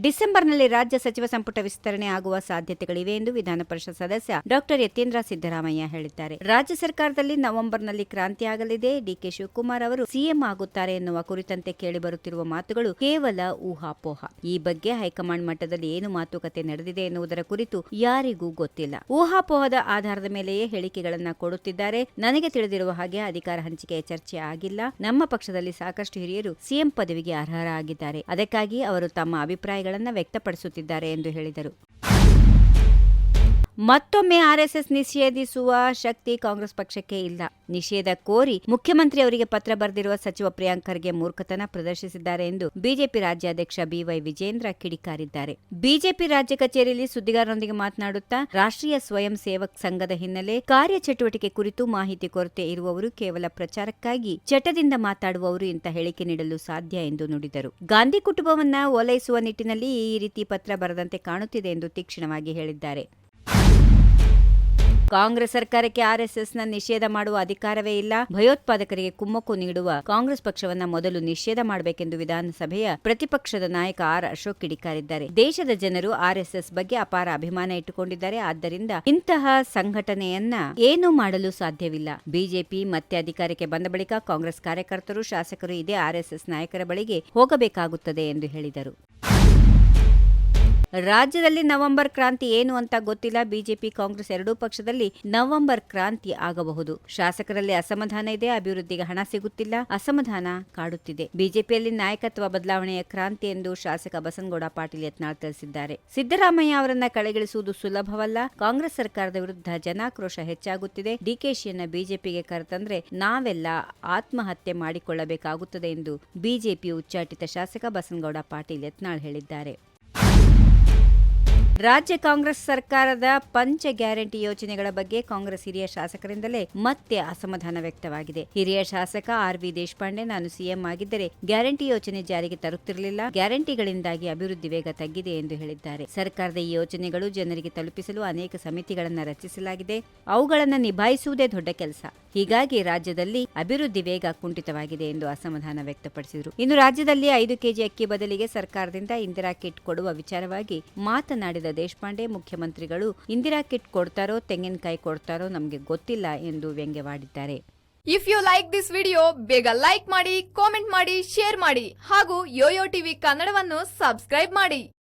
ಡಿಸೆಂಬರ್ನಲ್ಲಿ ರಾಜ್ಯ ಸಚಿವ ಸಂಪುಟ ವಿಸ್ತರಣೆ ಆಗುವ ಸಾಧ್ಯತೆಗಳಿವೆ ಎಂದು ವಿಧಾನ ಪರಿಷತ್ ಸದಸ್ಯ ಡಾಕ್ಟರ್ ಯತೀಂದ್ರ ಸಿದ್ದರಾಮಯ್ಯ ಹೇಳಿದ್ದಾರೆ. ರಾಜ್ಯ ಸರ್ಕಾರದಲ್ಲಿ ನವೆಂಬರ್ನಲ್ಲಿ ಕ್ರಾಂತಿ ಆಗಲಿದೆ. ಡಿಕೆ ಶಿವಕುಮಾರ್ ಅವರು ಸಿಎಂ ಆಗುತ್ತಾರೆ ಎನ್ನುವ ಕುರಿತಂತೆ ಕೇಳಿಬರುತ್ತಿರುವ ಮಾತುಗಳು ಕೇವಲ ಊಹಾಪೋಹ. ಈ ಬಗ್ಗೆ ಹೈಕಮಾಂಡ್ ಮಟ್ಟದಲ್ಲಿ ಏನು ಮಾತುಕತೆ ನಡೆದಿದೆ ಎನ್ನುವುದರ ಕುರಿತು ಯಾರಿಗೂ ಗೊತ್ತಿಲ್ಲ. ಊಹಾಪೋಹದ ಆಧಾರದ ಮೇಲೆಯೇ ಹೇಳಿಕೆಗಳನ್ನ ಕೊಡುತ್ತಿದ್ದಾರೆ. ನನಗೆ ತಿಳಿದಿರುವ ಹಾಗೆ ಅಧಿಕಾರ ಹಂಚಿಕೆಯ ಚರ್ಚೆ ಆಗಿಲ್ಲ. ನಮ್ಮ ಪಕ್ಷದಲ್ಲಿ ಸಾಕಷ್ಟು ಹಿರಿಯರು ಸಿಎಂ ಪದವಿಗೆ ಅರ್ಹರಾಗಿದ್ದಾರೆ. ಅದಕ್ಕಾಗಿ ಅವರು ತಮ್ಮ ಅಭಿಪ್ರಾಯಗಳನ್ನ ವ್ಯಕ್ತಪಡಿಸುತ್ತಿದ್ದಾರೆ ಎಂದು ಹೇಳಿದರು. ಮತ್ತೊಮ್ಮೆ ಆರ್ಎಸ್ಎಸ್ ನಿಷೇಧಿಸುವ ಶಕ್ತಿ ಕಾಂಗ್ರೆಸ್ ಪಕ್ಷಕ್ಕೆ ಇಲ್ಲ. ನಿಷೇಧ ಕೋರಿ ಮುಖ್ಯಮಂತ್ರಿ ಅವರಿಗೆ ಪತ್ರ ಬರೆದಿರುವ ಸಚಿವ ಪ್ರಿಯಾಂಕ್ ಖರ್ಗೆ ಮೂರ್ಖತನ ಪ್ರದರ್ಶಿಸಿದ್ದಾರೆ ಎಂದು ಬಿಜೆಪಿ ರಾಜ್ಯಾಧ್ಯಕ್ಷ ಬಿವೈ ವಿಜೇಂದ್ರ ಕಿಡಿಕಾರಿದ್ದಾರೆ. ಬಿಜೆಪಿ ರಾಜ್ಯ ಕಚೇರಿಯಲ್ಲಿ ಸುದ್ದಿಗಾರರೊಂದಿಗೆ ಮಾತನಾಡುತ್ತಾ, ರಾಷ್ಟ್ರೀಯ ಸ್ವಯಂ ಸೇವಕ್ ಸಂಘದ ಹಿನ್ನೆಲೆ ಕಾರ್ಯಚಟುವಟಿಕೆ ಕುರಿತು ಮಾಹಿತಿ ಕೊರತೆ ಇರುವವರು ಕೇವಲ ಪ್ರಚಾರಕ್ಕಾಗಿ ಚಟದಿಂದ ಮಾತಾಡುವವರು ಇಂಥ ಹೇಳಿಕೆ ನೀಡಲು ಸಾಧ್ಯ ಎಂದು ನುಡಿದರು. ಗಾಂಧಿ ಕುಟುಂಬವನ್ನ ಓಲೈಸುವ ನಿಟ್ಟಿನಲ್ಲಿ ಈ ರೀತಿ ಪತ್ರ ಬರದಂತೆ ಕಾಣುತ್ತಿದೆ ಎಂದು ತೀಕ್ಷ್ಣವಾಗಿ ಹೇಳಿದ್ದಾರೆ. ಕಾಂಗ್ರೆಸ್ ಸರ್ಕಾರಕ್ಕೆ ಆರ್ಎಸ್ಎಸ್ನ ನಿಷೇಧ ಮಾಡುವ ಅಧಿಕಾರವೇ ಇಲ್ಲ. ಭಯೋತ್ಪಾದಕರಿಗೆ ಕುಮ್ಮಕ್ಕು ನೀಡುವ ಕಾಂಗ್ರೆಸ್ ಪಕ್ಷವನ್ನ ಮೊದಲು ನಿಷೇಧ ಮಾಡಬೇಕೆಂದು ವಿಧಾನಸಭೆಯ ಪ್ರತಿಪಕ್ಷದ ನಾಯಕ ಆರ್ ಅಶೋಕ್ ಕಿಡಿಕಾರಿದ್ದಾರೆ. ದೇಶದ ಜನರು ಆರ್ಎಸ್ಎಸ್ ಬಗ್ಗೆ ಅಪಾರ ಅಭಿಮಾನ ಇಟ್ಟುಕೊಂಡಿದ್ದಾರೆ. ಆದ್ದರಿಂದ ಇಂತಹ ಸಂಘಟನೆಯನ್ನ ಏನೂ ಮಾಡಲು ಸಾಧ್ಯವಿಲ್ಲ. ಬಿಜೆಪಿ ಮತ್ತೆ ಅಧಿಕಾರಕ್ಕೆ ಬಂದ ಬಳಿಕ ಕಾಂಗ್ರೆಸ್ ಕಾರ್ಯಕರ್ತರು, ಶಾಸಕರು ಇದೇ ಆರ್ಎಸ್ಎಸ್ ನಾಯಕರ ಬಳಿಗೆ ಹೋಗಬೇಕಾಗುತ್ತದೆ ಎಂದು ಹೇಳಿದರು. ರಾಜ್ಯದಲ್ಲಿ ನವೆಂಬರ್ ಕ್ರಾಂತಿ ಏನು ಅಂತ ಗೊತ್ತಿಲ್ಲ. ಬಿಜೆಪಿ, ಕಾಂಗ್ರೆಸ್ ಎರಡೂ ಪಕ್ಷದಲ್ಲಿ ನವೆಂಬರ್ ಕ್ರಾಂತಿ ಆಗಬಹುದು. ಶಾಸಕರಲ್ಲಿ ಅಸಮಾಧಾನ ಇದೆ, ಅಭಿವೃದ್ಧಿಗೆ ಹಣ ಸಿಗುತ್ತಿಲ್ಲ, ಅಸಮಾಧಾನ ಕಾಡುತ್ತಿದೆ. ಬಿಜೆಪಿಯಲ್ಲಿ ನಾಯಕತ್ವ ಬದಲಾವಣೆಯ ಕ್ರಾಂತಿ ಎಂದು ಶಾಸಕ ಬಸನಗೌಡ ಪಾಟೀಲ್ ಯತ್ನಾಳ್ ತಿಳಿಸಿದ್ದಾರೆ. ಸಿದ್ದರಾಮಯ್ಯ ಅವರನ್ನ ಕಳೆಗಿಳಿಸುವುದು ಸುಲಭವಲ್ಲ. ಕಾಂಗ್ರೆಸ್ ಸರ್ಕಾರದ ವಿರುದ್ಧ ಜನಾಕ್ರೋಶ ಹೆಚ್ಚಾಗುತ್ತಿದೆ. ಡಿಕೆಶಿಯನ್ನ ಬಿಜೆಪಿಗೆ ಕರೆತಂದ್ರೆ ನಾವೆಲ್ಲ ಆತ್ಮಹತ್ಯೆ ಮಾಡಿಕೊಳ್ಳಬೇಕಾಗುತ್ತದೆ ಎಂದು ಬಿಜೆಪಿ ಉಚ್ಚಾಟಿತ ಶಾಸಕ ಬಸನಗೌಡ ಪಾಟೀಲ್ ಯತ್ನಾಳ್ ಹೇಳಿದ್ದಾರೆ. ರಾಜ್ಯ ಕಾಂಗ್ರೆಸ್ ಸರ್ಕಾರದ ಪಂಚ ಗ್ಯಾರಂಟಿ ಯೋಜನೆಗಳ ಬಗ್ಗೆ ಕಾಂಗ್ರೆಸ್ ಹಿರಿಯ ಶಾಸಕರಿಂದಲೇ ಮತ್ತೆ ಅಸಮಾಧಾನ ವ್ಯಕ್ತವಾಗಿದೆ. ಹಿರಿಯ ಶಾಸಕ ಆರ್ ವಿ ದೇಶಪಾಂಡೆ ನಾನು ಸಿಎಂ ಆಗಿದ್ದರೆ ಗ್ಯಾರಂಟಿ ಯೋಜನೆ ಜಾರಿಗೆ ತರುತ್ತಿರಲಿಲ್ಲ. ಗ್ಯಾರಂಟಿಗಳಿಂದಾಗಿ ಅಭಿವೃದ್ಧಿ ವೇಗ ತಗ್ಗಿದೆ ಎಂದು ಹೇಳಿದ್ದಾರೆ. ಸರ್ಕಾರದ ಈ ಯೋಜನೆಗಳು ಜನರಿಗೆ ತಲುಪಿಸಲು ಅನೇಕ ಸಮಿತಿಗಳನ್ನು ರಚಿಸಲಾಗಿದೆ. ಅವುಗಳನ್ನು ನಿಭಾಯಿಸುವುದೇ ದೊಡ್ಡ ಕೆಲಸ. ಹೀಗಾಗಿ ರಾಜ್ಯದಲ್ಲಿ ಅಭಿವೃದ್ಧಿ ವೇಗ ಕುಂಠಿತವಾಗಿದೆ ಎಂದು ಅಸಮಾಧಾನ ವ್ಯಕ್ತಪಡಿಸಿದರು. ಇನ್ನು ರಾಜ್ಯದಲ್ಲಿ ಐದು ಕೆಜಿ ಅಕ್ಕಿ ಬದಲಿಗೆ ಸರ್ಕಾರದಿಂದ ಇಂದಿರಾ ಕಿಟ್ ಕೊಡುವ ವಿಚಾರವಾಗಿ ಮಾತನಾಡಿದ ದೇಶಪಾಂಡೆ, ಮುಖ್ಯಮಂತ್ರಿಗಳು ಇಂದಿರಾ ಕಿಟ್ ಕೊಡ್ತಾರೋ, ತೆಂಗಿನಕಾಯಿ ಕೊಡ್ತಾರೋ ನಮಗೆ ಗೊತ್ತಿಲ್ಲ ಎಂದು ವ್ಯಂಗ್ಯವಾಡಿದ್ದಾರೆ. If you like this video ಬೇಗ ಲೈಕ್ ಮಾಡಿ ಕಾಮೆಂಟ್ ಮಾಡಿ ಶೇರ್ ಮಾಡಿ ಹಾಗೂ ಯೋಯೋ ಟಿವಿ ಕನ್ನಡವನ್ನು ಸಬ್ಸ್ಕ್ರೈಬ್ ಮಾಡಿ.